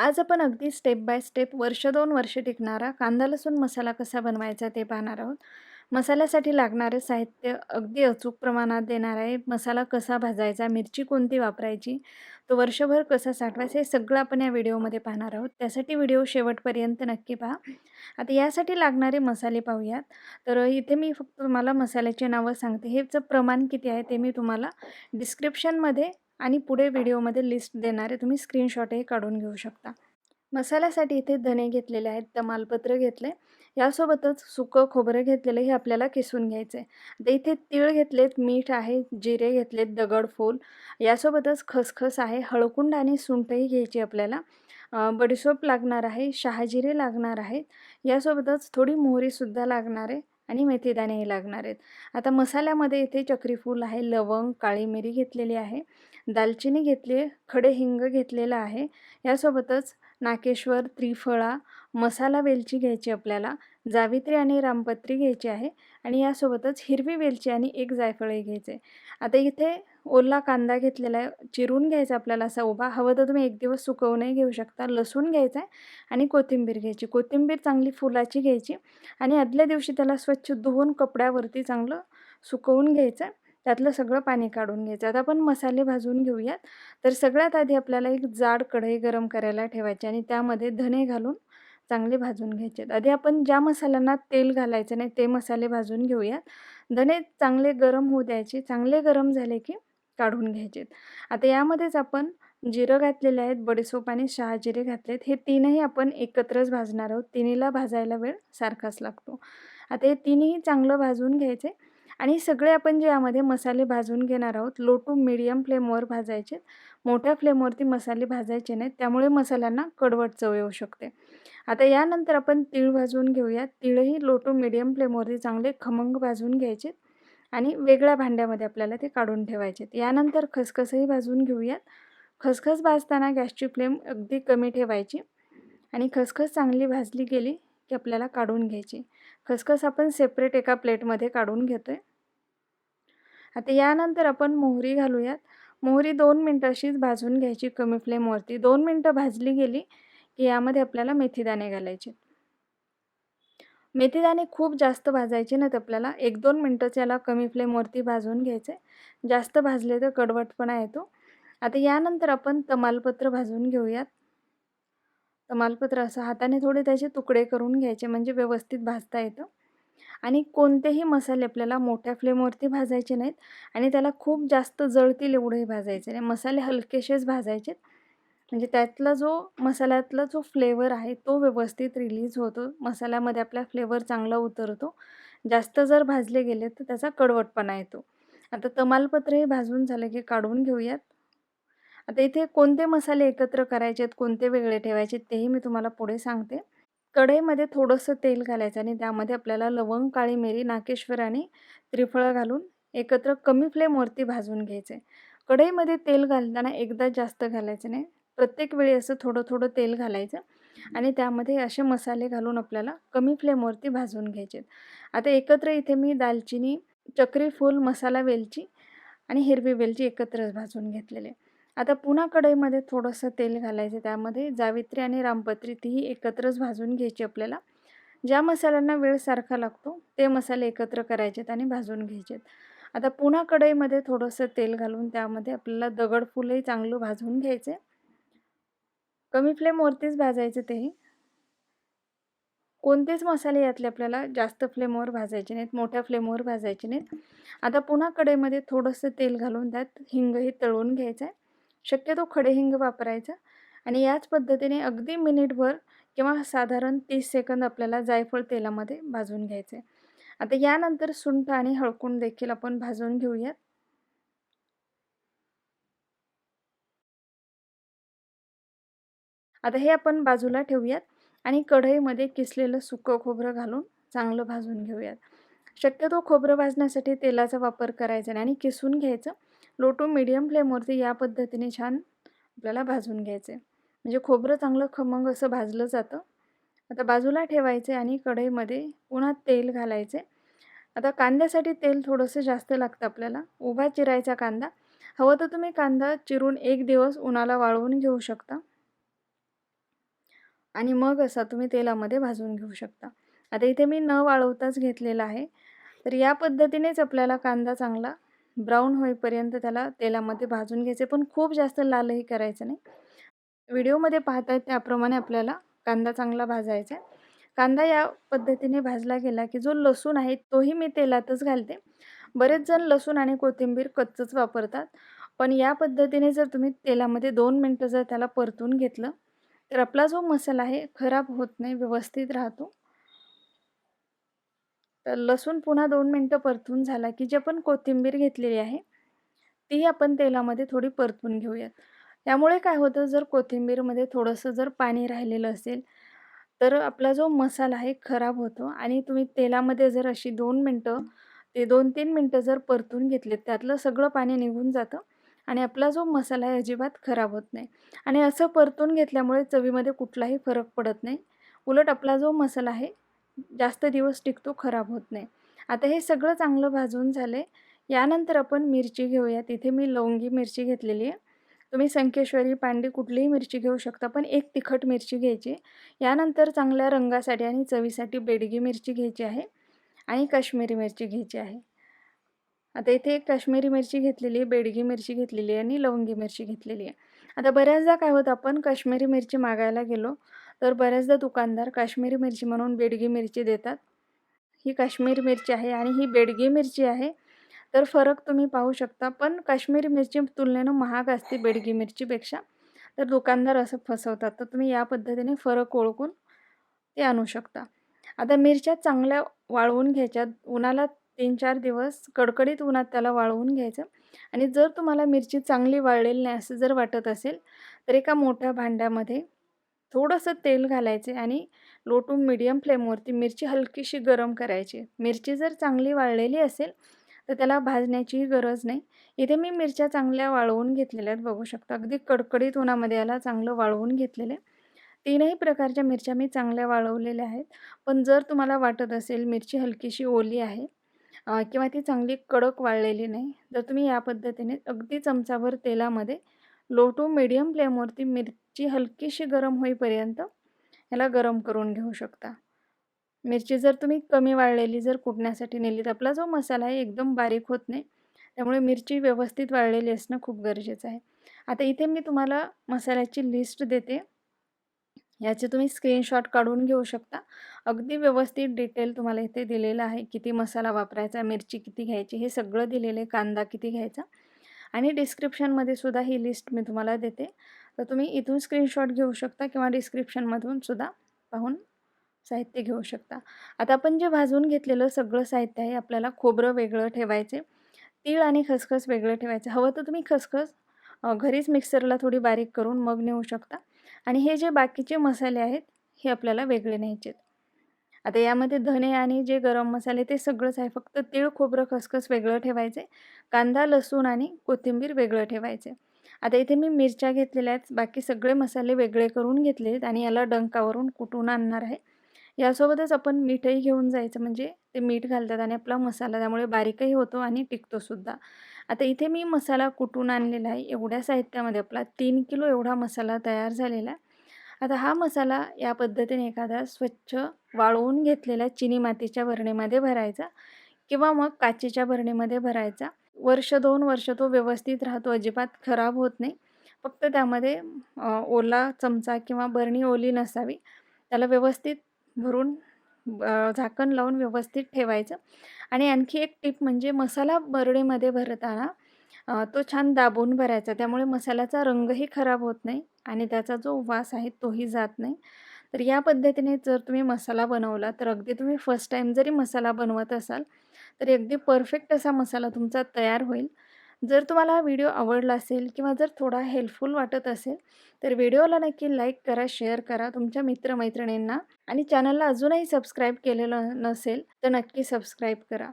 आज आपण अगदी स्टेप बाय स्टेप वर्ष दोन वर्ष टिकणारा कांदा लसूण मसाला कसा बनवायचा ते पाहणार आहोत. मसाल्यासाठी लागणारे साहित्य अगदी अचूक प्रमाणात देणार आहे. मसाला कसा भाजायचा मिरची कोणती वापरायची तो वर्षभर कसा साठवायचा हे सगळं आपण या व्हिडिओमध्ये पाहणार आहोत. त्यासाठी व्हिडिओ शेवटपर्यंत नक्की पहा. आता यासाठी लागणारे मसाले पाहूयात. तर इथे मी फक्त तुम्हाला मसाल्याचे नावं सांगते. हेचं प्रमाण किती आहे ते मी तुम्हाला डिस्क्रिप्शनमध्ये आणि पुढे व्हिडिओमध्ये लिस्ट देणारे तुम्ही स्क्रीनशॉटही काढून घेऊ शकता. मसाल्यासाठी इथे धने घेतलेले आहेत तमालपत्र घेतले यासोबतच सुकं खोबरं घेतलेलं हे आपल्याला किसून घ्यायचं आहे इथे तीळ घेतलेत मीठ आहे जिरे घेतलेत दगडफूल यासोबतच खसखस आहे हळकुंड आणि सुंठही घ्यायची आपल्याला. बडीसोप लागणार आहे शहाजिरे लागणार आहेत. यासोबतच थोडी मोहरीसुद्धा लागणार आहे. आणि मेथीदाणेही लागणार आहेत. आता मसाल्यामध्ये इथे चक्रीफूल आहे लवंग काळी मिरी घेतलेली आहे दालचिनी घेतली आहे खडे हिंग घेतलेलं आहे. यासोबतच नाकेश्वर त्रिफळा मसाला वेलची घ्यायची आपल्याला जावित्री आणि रामपत्री घ्यायची आहे आणि यासोबतच हिरवी वेलची आणि एक जायफळही घ्यायचे. आता इथे ओला कांदा घेतलेला आहे चिरून घ्यायचा आपल्याला असा उभा. हवं तर तुम्ही एक दिवस सुकवूनही घेऊ शकता. लसूण घ्यायचा आहे आणि कोथिंबीर घ्यायची. कोथिंबीर चांगली फुलाची घ्यायची आणि आदल्या दिवशी त्याला स्वच्छ धुवून कपड्यावरती चांगलं सुकवून घ्यायचं आहे. त्यातलं सगळं पाणी काढून घ्यायचं. आता आपण मसाले भाजून घेऊयात. तर सगळ्यात आधी आपल्याला एक जाड कढई गरम करायला ठेवायची आणि त्यामध्ये धने घालून चांगले भाजून घ्यायचे आधी आपण ज्या मसाल्यांना तेल घालायचं नाही ते मसाले भाजून घेऊयात. धने चांगले गरम होऊ द्यायचे. चांगले गरम झाले की काढून घ्यायचे आता यामध्येच आपण जिरं घातलेले आहेत बडीसोप आणि शहाजिरे घातलेत हे तीनही आपण एकत्रच भाजणार आहोत. तिन्हीला भाजायला वेळ सारखाच लागतो. आता हे तिन्ही चांगलं भाजून घ्यायचे आणि सगळे आपण जे यामध्ये मसाले भाजून घेणार आहोत लो टू मिडियम फ्लेमवर भाजायचे. मोठ्या फ्लेमवरती मसाले भाजायचे नाहीत त्यामुळे मसाल्यांना कडवट चव येऊ शकते. आता यानंतर आपण तीळ भाजून घेऊया. तीळही लो टू मिडियम फ्लेमवरती चांगले खमंग भाजून घ्यायचे. आणि वेगळ्या भांड्यामध्ये आपल्याला ते काढून ठेवायचे. यानंतर खसखसही भाजून घेऊयात. खसखस भाजताना गॅसची फ्लेम अगदी कमी ठेवायची आणि खसखस चांगली भाजली गेली की आपल्याला काढून घ्यायची. खसखस आपण सेपरेट एका प्लेटमध्ये काढून घेतो आहे आता यानंतर आपण मोहरी घालूयात. मोहरी दोन मिनटं अशीच भाजून घ्यायची कमी फ्लेमवरती. दोन मिनटं भाजली गेली की यामध्ये आपल्याला मेथीदाणे घालायचे. मेथीदाणे खूप जास्त भाजायचे नाहीत आपल्याला. एक दोन मिनटंच याला कमी फ्लेमवरती भाजून घ्यायचे. जास्त भाजले तर कडवटपणा येतो. आता यानंतर आपण तमालपत्र भाजून घेऊयात. तमालपत्र असं हाताने थोडे त्याचे तुकडे करून घ्यायचे म्हणजे व्यवस्थित भाजता येतं. आणि कोणतेही मसाले आपल्याला मोठ्या फ्लेमवरती भाजायचे नाहीत आणि त्याला खूप जास्त जळतील एवढंही भाजायचे नाही. मसाले हलकेसेच भाजायचेत. म्हणजे त्यातला जो मसाल्यातला जो फ्लेवर आहे तो व्यवस्थित रिलीज होतो. मसाल्यामध्ये आपला फ्लेवर चांगला उतरतो. जास्त जर भाजले गेले तर त्याचा कडवटपणा येतो. आता तमालपत्र हे भाजून झालं की काढून घेऊयात. आता इथे कोणते मसाले एकत्र करायचे आहेत कोणते वेगळे ठेवायचे तेही मी तुम्हाला पुढे सांगते. कढईमध्ये थोडंसं तेल घालायचं आणि त्यामध्ये आपल्याला लवंग काळी मिरी नाकेश्वर आणि त्रिफळं घालून एकत्र कमी फ्लेमवरती भाजून घ्यायचे. कढईमध्ये तेल घालताना एकदा जास्त घालायचं नाही. प्रत्येक वेळी असं थोडं थोडं तेल घालायचं आणि त्यामध्ये असे मसाले घालून आपल्याला कमी फ्लेमवरती भाजून घ्यायचे आता एकत्र इथे मी दालचिनी चक्री फूल मसाला वेलची आणि हिरवी वेलची एकत्रच भाजून घेतलेले आता पुन्हा कढईमध्ये थोडंसं तेल घालायचं त्यामध्ये जावित्री आणि रामपत्री तीही एकत्रच भाजून घ्यायची आपल्याला. ज्या मसाल्यांना वेळ सारखा लागतो ते मसाले एकत्र करायचेत आणि भाजून घ्यायचेत. आता पुन्हा कढईमध्ये थोडंसं तेल घालून त्यामध्ये आपल्याला दगडफुलही चांगलं भाजून घ्यायचे कमी फ्लेमवरतीच भाजायचं तेही कोणतेच मसाले यातले आपल्याला जास्त फ्लेमवर भाजायचे नाहीत मोठ्या फ्लेमवर भाजायचे नाहीत. आता पुन्हा कढईमध्ये थोडंसं तेल घालून त्यात हिंगही तळून घ्यायचं आहे. शक्यतो खडे हिंग वापरायचा. आणि याच पद्धतीने अगदी मिनिटभर किंवा साधारण तीस सेकंद आपल्याला जायफळ तेलामध्ये भाजून घ्यायचे आता यानंतर सुंठ आणि हळकूण देखील आपण भाजून घेऊयात. आता हे आपण बाजूला ठेवूयात आणि कढईमध्ये किसलेलं सुकं खोबरं घालून चांगलं भाजून घेऊयात. शक्यतो खोबरं भाजण्यासाठी तेलाचा वापर करायचा नाही आणि किसून घ्यायचं. लो टू मिडियम फ्लेमवरती या पद्धतीने छान आपल्याला भाजून घ्यायचे म्हणजे खोबरं चांगलं खमंग असं भाजलं जातं. आता बाजूला ठेवायचे आणि कढईमध्ये पुन्हा तेल घालायचे आता कांद्यासाठी तेल थोडंसं जास्त लागतं आपल्याला. उभा चिरायचा कांदा. हवं तर तुम्ही कांदा चिरून एक दिवस उन्हाला वाळवून घेऊ शकता. आणि मग असा तुम्ही तेलामध्ये भाजून घेऊ शकता. आता इथे मी न वाळवताच घेतलेला आहे. तर या पद्धतीनेच आपल्याला कांदा चांगला ब्राऊन होईपर्यंत त्याला तेलामध्ये भाजून घ्यायचे पण खूप जास्त लालही करायचं नाही. व्हिडिओमध्ये पाहतायत त्याप्रमाणे आपल्याला कांदा चांगला भाजायचा आहे. कांदा या पद्धतीने भाजला गेला की जो लसूण आहे तोही मी तेलातच घालते. बरेच जण लसूण आणि कोथिंबीर कच्चच वापरतात. पण या पद्धतीने जर तुम्ही तेलामध्ये दोन मिनटं जर त्याला परतून घेतलं तर आपला जो मसाला आहे खराब होत नाही व्यवस्थित राहतो. तर लसूण पुन्हा दोन मिनटं परतून झाला की जे आपण कोथिंबीर घेतलेली आहे तीही आपण तेलामध्ये थोडी परतून घेऊयात. त्यामुळे काय होतं जर कोथिंबीरमध्ये थोडंसं जर पाणी राहिलेलं असेल तर आपला जो मसाला आहे खराब होतो. आणि तुम्ही तेलामध्ये जर अशी दोन मिनटं ते दोन तीन मिनटं जर परतून घेतले त्यातलं सगळं पाणी निघून जातं. आणि आपला जो मसाला आहे अजिबात खराब होत नाही. आणि असं परतून घेतल्यामुळे चवीमध्ये कुठलाही फरक पडत नाही. उलट आपला जो मसाला आहे जास्त दिवस टिकतो खराब होत नाही. आता हे सगळं चांगलं भाजून झालं आहे यानंतर आपण मिरची घेऊया तिथे मी लवंगी मिरची घेतलेली आहे. तुम्ही संकेश्वरी पांडी कुठलीही मिरची घेऊ शकता पण एक तिखट मिरची घ्यायची. यानंतर चांगल्या रंगासाठी आणि चवीसाठी बेडगी मिरची घ्यायची आहे आणि काश्मीरी मिरची घ्यायची आहे. आता इथे एक काश्मीरी मिरची घेतलेली आहे बेडगी मिरची घेतलेली आहे आणि लवंगी मिरची घेतलेली आहे. आता बऱ्याचदा काय होतं आपण काश्मीरी मिरची मागायला गेलो तर बऱ्याचदा दुकानदार काश्मीरी मिरची म्हणून बेडगी मिरची देतात. ही काश्मीरी मिरची आहे आणि ही बेडगी मिरची आहे तर फरक तुम्ही पाहू शकता. पण काश्मीरी मिरची तुलनेनं महाग असते बेडगी मिरचीपेक्षा. तर दुकानदार असं फसवतात. तर तुम्ही या पद्धतीने फरक ओळखून ते आणू शकता. आता मिरच्या चांगल्या वाळवून घ्यायच्या उन्हाला तीन चार दिवस कडकडीत उन्हात त्याला वाळवून घ्यायचं. आणि जर तुम्हाला मिरची चांगली वाळलेली नाही असं जर वाटत असेल तर एका मोठ्या भांड्यामध्ये थोडंसं तेल घालायचे आणि लो टू मिडियम फ्लेमवरती मिरची हलकीशी गरम करायची. मिरची जर चांगली वाळलेली असेल तर त्याला भाजण्याचीही गरज नाही. इथे मी मिरच्या चांगल्या वाळवून घेतलेल्या आहेत बघू शकता. अगदी कडकडीत उन्हामध्ये याला चांगलं वाळवून घेतलेले तीनही प्रकारच्या मिरच्या मी चांगल्या वाळवलेल्या आहेत. पण जर तुम्हाला वाटत असेल मिरची हलकीशी ओली आहे किंवा ती चांगली कडक वाळलेली नाही. तर तुम्ही या पद्धतीने अगदी चमचाभर तेलामध्ये लो टू मिडियम फ्लेमवरती मिरची हलकीशी गरम होईपर्यंत ह्याला गरम करून घेऊ शकता. मिरची जर तुम्ही कमी वाळलेली जर कुटण्यासाठी नेली तर आपला जो मसाला आहे एकदम बारीक होत नाही. त्यामुळे मिरची व्यवस्थित वाळलेली असणं खूप गरजेचं आहे. आता इथे मी तुम्हाला मसाल्याची लिस्ट देते. याचे तुम्ही स्क्रीनशॉट काढून घेऊ शकता. अगदी व्यवस्थित डिटेल तुम्हाला इथे दिलेलं आहे. किती मसाला वापरायचा मिरची किती घ्यायची हे सगळं दिलेलं आहे. कांदा किती घ्यायचा. आणि डिस्क्रिप्शनमध्ये सुद्धा ही लिस्ट मी तुम्हाला देते. तर तुम्ही इथून स्क्रीनशॉट घेऊ शकता किंवा डिस्क्रिप्शनमधून सुद्धा पाहून साहित्य घेऊ शकता. आता आपण जे भाजून घेतलेलं सगळं साहित्य आहे आपल्याला खोबरं वेगळं ठेवायचे तीळ आणि खसखस वेगळं ठेवायचं. हवं तर तुम्ही खसखस घरीच मिक्सरला थोडी बारीक करून मग नेऊ शकता. आणि हे जे बाकीचे मसाले आहेत हे आपल्याला वेगळे न्यायचे आता यामध्ये धने आणि जे गरम मसाले ते सगळंच आहे. फक्त तीळ खोबरं खसखस वेगळं ठेवायचे. कांदा लसूण आणि कोथिंबीर वेगळं ठेवायचे. आता इथे मी मिरच्या घेतलेल्या आहेत. बाकी सगळे मसाले वेगळे करून घेतले आहेत आणि याला डंकावरून कुटून आणणार आहे. यासोबतच आपण मीठही घेऊन जायचं. म्हणजे ते मीठ घालतात आणि आपला मसाला त्यामुळे बारीकही होतो आणि टिकतोसुद्धा आता इथे मी मसाला कुटून आणलेला आहे? एवढ्या साहित्यामध्ये आपला तीन किलो एवढा मसाला तयार झालेला आहे. आता हा मसाला या पद्धतीने एखादा स्वच्छ वाळवून घेतलेल्या चिनी मातीच्या भरणीमध्ये भरायचा किंवा मग काचेच्या भरणीमध्ये भरायचा. वर्ष दोन वर्ष तो व्यवस्थित राहतो अजिबात खराब होत नाही. फक्त त्यामध्ये ओला चमचा किंवा बरणी ओली नसावी. त्याला व्यवस्थित भरून झाकण लावून व्यवस्थित ठेवायचं. आणि आणखी एक टिप म्हणजे मसाला बरडीमध्ये भरताना तो छान दाबून भरायचा. त्यामुळे मसाल्याचा रंगही खराब होत नाही आणि त्याचा जो वास आहे तोही जात नाही. तर या पद्धतीने जर तुम्ही मसाला बनवला तर अगदी तुम्ही फर्स्ट टाईम जरी मसाला बनवत असाल तर अगदी परफेक्ट असा मसाला तुमचा तयार होईल. जर तुम्हाला हा व्हिडिओ आवडला असेल किंवा जर थोडा हेल्पफुल वाटत असेल तर व्हिडिओला नक्की लाईक करा शेअर करा तुमच्या मित्रमैत्रिणींना आणि चॅनलला अजूनही सबस्क्राईब केलेलं नसेल तर नक्की सबस्क्राईब करा.